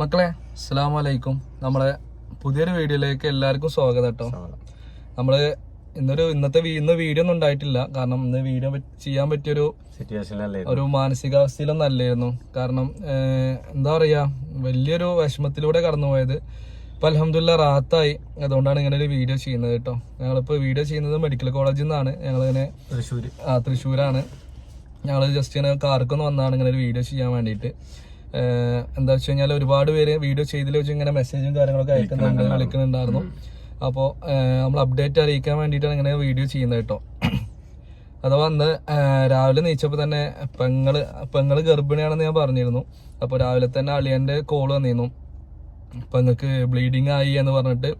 മക്കളെ അസ്സാം വലൈക്കും നമ്മളെ പുതിയൊരു വീഡിയോയിലേക്ക് എല്ലാവർക്കും സ്വാഗതം കേട്ടോ. നമ്മൾ ഇന്നൊരു ഇന്നത്തെ ഇന്ന് വീഡിയോ ഒന്നും ഉണ്ടായിട്ടില്ല. കാരണം ഇന്ന് വീഡിയോ ചെയ്യാൻ പറ്റിയൊരു ഒരു മാനസികാവസ്ഥയിലൊന്നും അല്ലായിരുന്നു കാരണം എന്താ പറയാ വലിയൊരു വിഷമത്തിലൂടെ കടന്നുപോയത്. ഇപ്പൊ അലഹമില്ല റാത്തായി അതുകൊണ്ടാണ് ഇങ്ങനെ ഒരു വീഡിയോ ചെയ്യുന്നത് കേട്ടോ. ഞങ്ങളിപ്പോ വീഡിയോ ചെയ്യുന്നത് മെഡിക്കൽ കോളേജിൽ നിന്നാണ് ഞങ്ങളിങ്ങനെ തൃശ്ശൂർ ആ തൃശ്ശൂരാണ്. ഞങ്ങൾ ജസ്റ്റ് ഇങ്ങനെ കാർക്കൊന്ന് വന്നാണ് ഇങ്ങനെ ഒരു വീഡിയോ ചെയ്യാൻ വേണ്ടിയിട്ട് എന്താ വെച്ച് കഴിഞ്ഞാൽ ഒരുപാട് പേര് വീഡിയോ ചെയ്തിൽ വെച്ച് ഇങ്ങനെ മെസ്സേജും കാര്യങ്ങളൊക്കെ അയക്കുന്നുണ്ട് വിളിക്കുന്നുണ്ടായിരുന്നു. അപ്പോൾ നമ്മൾ അപ്ഡേറ്റ് അറിയിക്കാൻ വേണ്ടിയിട്ടാണ് ഇങ്ങനെ വീഡിയോ ചെയ്യുന്നത് കേട്ടോ. അഥവാ അന്ന് രാവിലെ നീച്ചപ്പോൾ തന്നെ പെങ്ങൾ പെങ്ങൾ ഗർഭിണിയാണെന്ന് ഞാൻ പറഞ്ഞിരുന്നു. അപ്പോൾ രാവിലെ തന്നെ അളിയന്റെ കോൾ വന്നിരുന്നു. പെങ്ങൾക്ക് ബ്ലീഡിങ് ആയി എന്ന് പറഞ്ഞിട്ട്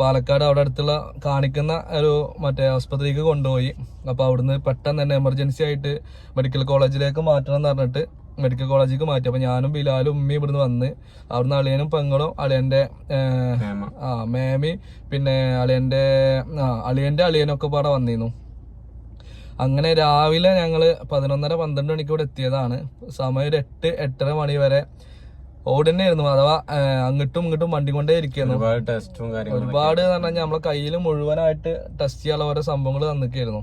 പാലക്കാട് അവിടെ അടുത്തുള്ള കാണിക്കുന്ന ഒരു മറ്റേ ആസ്പത്രിക്ക് കൊണ്ടുപോയി. അപ്പോൾ അവിടുന്ന് പെട്ടെന്ന് തന്നെ എമർജൻസി ആയിട്ട് മെഡിക്കൽ കോളേജിലേക്ക് മാറ്റണം എന്ന് പറഞ്ഞിട്ട് മെഡിക്കൽ കോളേജിലേക്ക് മാറ്റി. അപ്പോൾ ഞാനും ബിലാലും ഉമ്മയും ഇവിടുന്ന് വന്ന് അവിടുന്ന് അളിയനും പെങ്ങളും അളിയന്റെ ആ മേമി പിന്നെ അളിയന്റെ ആ അളിയന്റെ അളിയനൊക്കെ പാടെ വന്നിരുന്നു. അങ്ങനെ രാവിലെ ഞങ്ങൾ പതിനൊന്നര പന്ത്രണ്ട് മണിക്ക് ഇവിടെ എത്തിയതാണ്. സമയം ഒരു എട്ട് എട്ടര മണി വരെ ഓടുന്നായിരുന്നു അഥവാ അങ്ങോട്ടും ഇങ്ങോട്ടും വണ്ടി കൊണ്ടേ ഇരിക്കുന്നു ഒരുപാട് ടെസ്റ്റും കാര്യങ്ങളും ഒരുപാട് എന്ന് പറഞ്ഞാൽ നമ്മളെ കയ്യിൽ മുഴുവനായിട്ട് ടെസ്റ്റ് ചെയ്യാനുള്ള ഓരോ സംഭവങ്ങൾ തന്നിക്കായിരുന്നു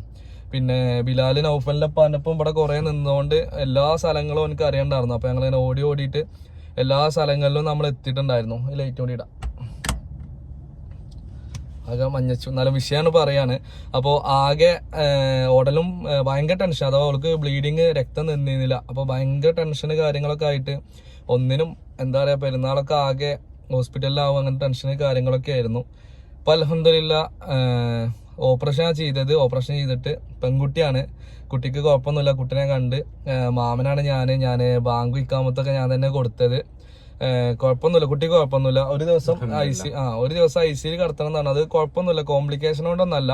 പിന്നെ ബിലാൽ നൗഫലിന്റെ പാനപ്പം ഇവിടെ കുറെ നിന്നുകൊണ്ട് എല്ലാ സ്ഥലങ്ങളും എനിക്ക് അറിയണ്ടായിരുന്നു. അപ്പൊ ഞങ്ങൾ ഇങ്ങനെ ഓടി ഓടിയിട്ട് എല്ലാ സ്ഥലങ്ങളിലും നമ്മൾ എത്തിയിട്ടുണ്ടായിരുന്നു. ലൈറ്റ് കൂടി ഇടാം. ആകെ മഞ്ഞച്ചു. നല്ല വിഷയമാണ് പറയാണ്. അപ്പോൾ ആകെ ഓടലും ഉടലും ഭയങ്കര ടെൻഷൻ അഥവാ അവൾക്ക് ബ്ലീഡിങ് രക്തം നിന്നിരുന്നില്ല. അപ്പോൾ ഭയങ്കര ടെൻഷന് കാര്യങ്ങളൊക്കെ ആയിട്ട് ഒന്നിനും എന്താ പറയുക പെരുന്നാളൊക്കെ ആകെ ഹോസ്പിറ്റലിലാവും അങ്ങനെ ടെൻഷന് കാര്യങ്ങളൊക്കെ ആയിരുന്നു. അപ്പോൾ അലഹമില്ല ഓപ്പറേഷൻ ചെയ്തത്. ഓപ്പറേഷൻ ചെയ്തിട്ട് പെൺകുട്ടിയാണ്. കുട്ടിക്ക് കുഴപ്പമൊന്നുമില്ല. കുട്ടിനെ കണ്ട് മാമനാണ് ഞാൻ ഞാൻ ബാങ്ക് വിൽക്കാമത്തൊക്കെ ഞാൻ തന്നെ കൊടുത്തത്. കുഴപ്പമൊന്നുമില്ല. കുട്ടിക്ക് കുഴപ്പമൊന്നുമില്ല. ഒരു ദിവസം ഐ സി ആ ഒരു ദിവസം ഐ സിയിൽ കിടത്തണം എന്നാണ്. അത് കുഴപ്പമൊന്നുമില്ല. കോംപ്ലിക്കേഷൻ കൊണ്ടൊന്നല്ല.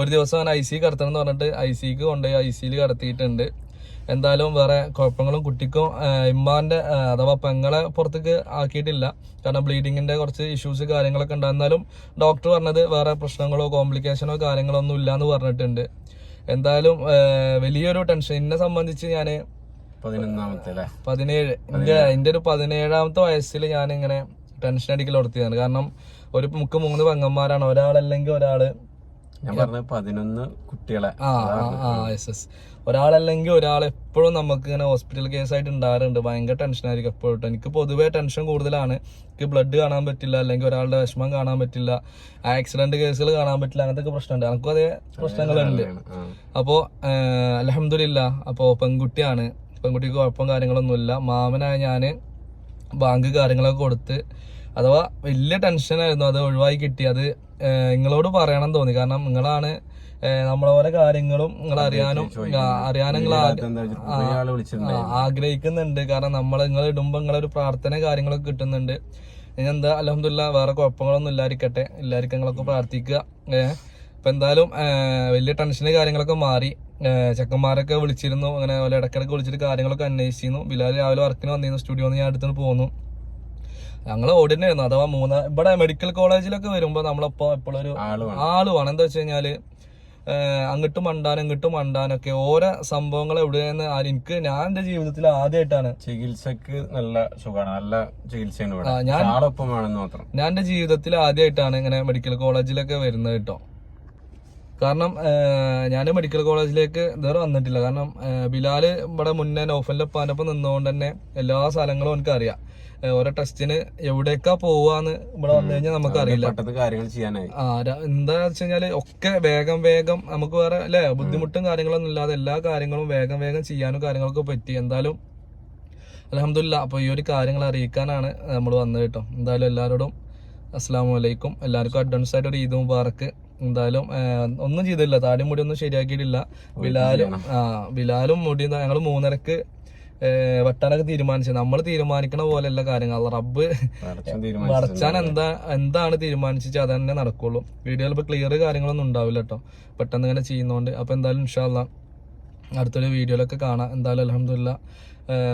ഒരു ദിവസം ഞാൻ ഐ സി കിടത്തണം എന്ന് പറഞ്ഞിട്ട് ഐ സിക്ക് കൊണ്ടുപോയി ഐ സിയിൽ കിടത്തിയിട്ടുണ്ട്. എന്തായാലും വേറെ കുഴപ്പങ്ങളും കുട്ടിക്കും ഇമ്മാന്റെ അഥവാ പെങ്ങളെ പുറത്തേക്ക് ആക്കിയിട്ടില്ല. കാരണം ബ്ലീഡിങ്ങിന്റെ കുറച്ച് ഇഷ്യൂസ് കാര്യങ്ങളൊക്കെ ഉണ്ടായിരുന്നാലും ഡോക്ടർ പറഞ്ഞത് വേറെ പ്രശ്നങ്ങളോ കോംപ്ലിക്കേഷനോ കാര്യങ്ങളോ ഒന്നും ഇല്ല എന്ന് പറഞ്ഞിട്ടുണ്ട്. എന്തായാലും വലിയൊരു ടെൻഷൻ എന്നെ സംബന്ധിച്ച് ഞാൻ പതിനേഴ്. എന്റെ എന്റെ ഒരു പതിനേഴാമത്തെ വയസ്സിൽ ഞാനിങ്ങനെ ടെൻഷൻ അടിക്കൽ നടത്തിയതാണ് കാരണം ഒരു മുക്ക് മൂന്ന് പെങ്ങന്മാരാണ്. ഒരാളല്ലെങ്കിൽ ഒരാൾ ഞാൻ പറഞ്ഞ പതിനൊന്ന് കുട്ടികളെ. ആ ആ ആ എസ് എസ് ഒരാളല്ലെങ്കിൽ ഒരാൾ എപ്പോഴും നമുക്ക് ഇങ്ങനെ ഹോസ്പിറ്റൽ കേസ് ആയിട്ട് ഉണ്ടാകാറുണ്ട്. ഭയങ്കര ടെൻഷൻ ആയിരിക്കും എപ്പോഴും. എനിക്ക് പൊതുവേ ടെൻഷൻ കൂടുതലാണ്. എനിക്ക് ബ്ലഡ് കാണാൻ പറ്റില്ല അല്ലെങ്കിൽ ഒരാളുടെ വിഷമം കാണാൻ പറ്റില്ല ആക്സിഡന്റ് കേസുകൾ കാണാൻ പറ്റില്ല അങ്ങനത്തെ പ്രശ്നമുണ്ട്. എനിക്കും അതേ പ്രശ്നങ്ങളുണ്ട്. അപ്പോ അലഹമില്ല അപ്പോ പെൺകുട്ടിയാണ്. പെൺകുട്ടിക്ക് കുഴപ്പം കാര്യങ്ങളൊന്നുമില്ല. മാമനായ ഞാൻ ബാങ്ക് കാര്യങ്ങളൊക്കെ കൊടുത്ത് അഥവാ വലിയ ടെൻഷനായിരുന്നു അത് ഒഴിവായി കിട്ടി. അത് നിങ്ങളോട് പറയണം തോന്നി. കാരണം നിങ്ങളാണ് നമ്മളെ പോലെ കാര്യങ്ങളും നിങ്ങൾ അറിയാനും അറിയാനും നിങ്ങൾ ആഗ്രഹിക്കുന്നുണ്ട്. കാരണം നമ്മൾ നിങ്ങൾ ഇടുമ്പോൾ നിങ്ങളൊരു പ്രാർത്ഥന കാര്യങ്ങളൊക്കെ കിട്ടുന്നുണ്ട്. ഇനി എന്താ അലഹമില്ല വേറെ കുഴപ്പങ്ങളൊന്നും ഇല്ലായിരിക്കട്ടെ എല്ലാവർക്കും നിങ്ങളൊക്കെ പ്രാർത്ഥിക്കുക. ഇപ്പം എന്തായാലും വലിയ ടെൻഷന് കാര്യങ്ങളൊക്കെ മാറി. ചെക്കന്മാരൊക്കെ വിളിച്ചിരുന്നു. അങ്ങനെ ഇടയ്ക്കിടയ്ക്ക് വിളിച്ചിട്ട് കാര്യങ്ങളൊക്കെ അന്വേഷിച്ചിരുന്നു. ബിലാൽ രാവിലെ വർക്കിന് വന്നിരുന്നു. സ്റ്റുഡിയോന്ന് ഞാൻ അടുത്തുനിന്ന് പോന്നു. ഞങ്ങൾ ഓടിനായിരുന്നു അഥവാ മൂന്നാ ഇവിടെ മെഡിക്കൽ കോളേജിലൊക്കെ വരുമ്പോൾ നമ്മളിപ്പോ എപ്പോഴൊരു ആൾ വേണം. എന്താ വെച്ച് കഴിഞ്ഞാൽ അങ്ങോട്ടും മണ്ടാനും ഇങ്ങോട്ടും മണ്ടാനൊക്കെ ഓരോ സംഭവങ്ങൾ എവിടെയെന്ന് എനിക്ക് ഞാൻ എന്റെ ജീവിതത്തിൽ ആദ്യമായിട്ടാണ് ചികിത്സക്ക് നല്ല സുഖമാണ്. നല്ല ചികിത്സയാണ് ഞാൻ- മാത്രം. ഞാൻ എന്റെ ജീവിതത്തിൽ ആദ്യമായിട്ടാണ് ഇങ്ങനെ മെഡിക്കൽ കോളേജിലൊക്കെ വരുന്നത് കേട്ടോ. കാരണം ഞാൻ മെഡിക്കൽ കോളേജിലേക്ക് ഇതുവരെ വന്നിട്ടില്ല. കാരണം ബിലാൽ ബിലാൽ ഇവിടെ മുന്നേ നോഫലിന്റെ പാനപ്പം നിന്നുകൊണ്ട് തന്നെ എല്ലാ സ്ഥലങ്ങളും എനിക്ക് അറിയാം ഏഹ് ഓരോ ടെസ്റ്റിന് എവിടേക്കാ പോവാന്ന് ഇവിടെ വന്നു കഴിഞ്ഞാൽ നമുക്ക് അറിയില്ല കാര്യങ്ങൾ ചെയ്യാനായി. ആ എന്താ വെച്ച് കഴിഞ്ഞാൽ ഒക്കെ വേഗം വേഗം നമുക്ക് വേറെ അല്ലെ ബുദ്ധിമുട്ടും കാര്യങ്ങളൊന്നും ഇല്ലാതെ എല്ലാ കാര്യങ്ങളും വേഗം വേഗം ചെയ്യാനും കാര്യങ്ങളൊക്കെ പറ്റി. എന്തായാലും അലഹമില്ല അപ്പൊ ഈ ഒരു കാര്യങ്ങൾ അറിയിക്കാനാണ് നമ്മൾ വന്നത് കേട്ടോ. എന്തായാലും എല്ലാവരോടും അസ്സാം വലൈക്കും എല്ലാവർക്കും അഡ്വാൻസ് ആയിട്ട് ഒരു ഈദ് മുബാറക്ക്. എന്തായാലും ഒന്നും ചെയ്തില്ല. താടി മുടി ഒന്നും ശരിയാക്കിയിട്ടില്ല. ബിലാലും ആ ബിലാലും മുടി ഞങ്ങൾ മൂന്നരക്ക് വെട്ടാനൊക്കെ തീരുമാനിച്ചത്. നമ്മൾ തീരുമാനിക്കണ പോലെയല്ല കാര്യങ്ങൾ റബ്ബ് വടച്ചാൻ എന്താ എന്താണ് തീരുമാനിച്ചത്? അത് തന്നെ നടക്കുള്ളൂ. വീഡിയോയിൽ ക്ലിയർ കാര്യങ്ങളൊന്നും ഉണ്ടാവില്ല കേട്ടോ പെട്ടെന്ന് ഇങ്ങനെ ചെയ്യുന്നോണ്ട്. അപ്പൊ എന്തായാലും ഇൻഷാല്ല അടുത്തൊരു വീഡിയോയിലൊക്കെ കാണാം. എന്തായാലും അലഹമില്ല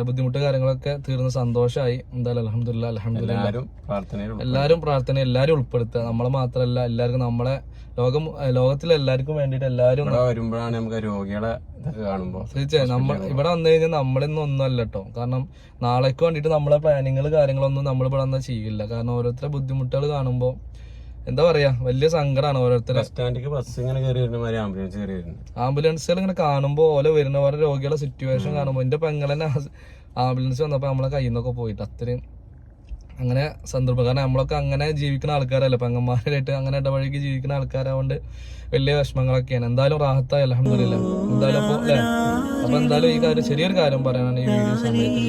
ബുദ്ധിമുട്ട് കാര്യങ്ങളൊക്കെ തീർന്ന് സന്തോഷമായി എന്തായാലും അലഹമില്ല അലഹമില്ല എല്ലാവരും പ്രാർത്ഥന എല്ലാവരും ഉൾപ്പെടുത്തുക. നമ്മളെ മാത്രമല്ല എല്ലാവർക്കും നമ്മളെ ലോകം ലോകത്തിലെ എല്ലാവർക്കും വേണ്ടിയിട്ട് എല്ലാവരും വരുമ്പോഴാണ് നമുക്ക് രോഗികളെ ഇതൊക്കെ കാണുമ്പോ തീർച്ചയായും. നമ്മൾ ഇവിടെ വന്നു കഴിഞ്ഞാൽ നമ്മളിന്ന് ഒന്നുമല്ല കേട്ടോ. കാരണം നാളേക്ക് വേണ്ടിയിട്ട് നമ്മളെ പ്ലാനിങ്ങൾ കാര്യങ്ങളൊന്നും നമ്മൾ ഇവിടെ വന്നാൽ ചെയ്യില്ല. കാരണം ഓരോരുത്തരുടെ ബുദ്ധിമുട്ടുകൾ കാണുമ്പോൾ എന്താ പറയാ വലിയ സങ്കടമാണ് ഓരോരുത്തരെ. സ്റ്റാൻഡിലേക്ക് ബസ് ഇങ്ങനെ കയറി വരുന്ന മാതിരി ആംബുലൻസ് കയറി വരുന്നു ആംബുലൻസുകൾ ഇങ്ങനെ കാണുമ്പോൾ ഓലെ വരുന്ന ഓരോ രോഗികളുടെ സിറ്റുവേഷൻ കാണുമ്പോൾ എന്റെ പെങ്ങളെന്നെ ആംബുലൻസ് വന്നപ്പോൾ നമ്മളെ കയ്യിൽ നിന്നൊക്കെ പോയിട്ട് അത്രയും അങ്ങനെ സന്ദർഭം. കാരണം നമ്മളൊക്കെ അങ്ങനെ ജീവിക്കുന്ന ആൾക്കാരല്ല പെങ്ങന്മാരായിട്ട് അങ്ങനെ ഇടവഴിക്ക് ജീവിക്കുന്ന ആൾക്കാരായതുകൊണ്ട് വലിയ വിഷമങ്ങളൊക്കെയാണ്. എന്തായാലും റാഹത്തായി അലഹമില്ല എന്തായാലും അപ്പോൾ അല്ലേ? അപ്പൊ എന്തായാലും ഈ കാര്യം ചെറിയൊരു കാര്യം പറയാനാണ് ഈ വീഡിയോ സമയത്ത്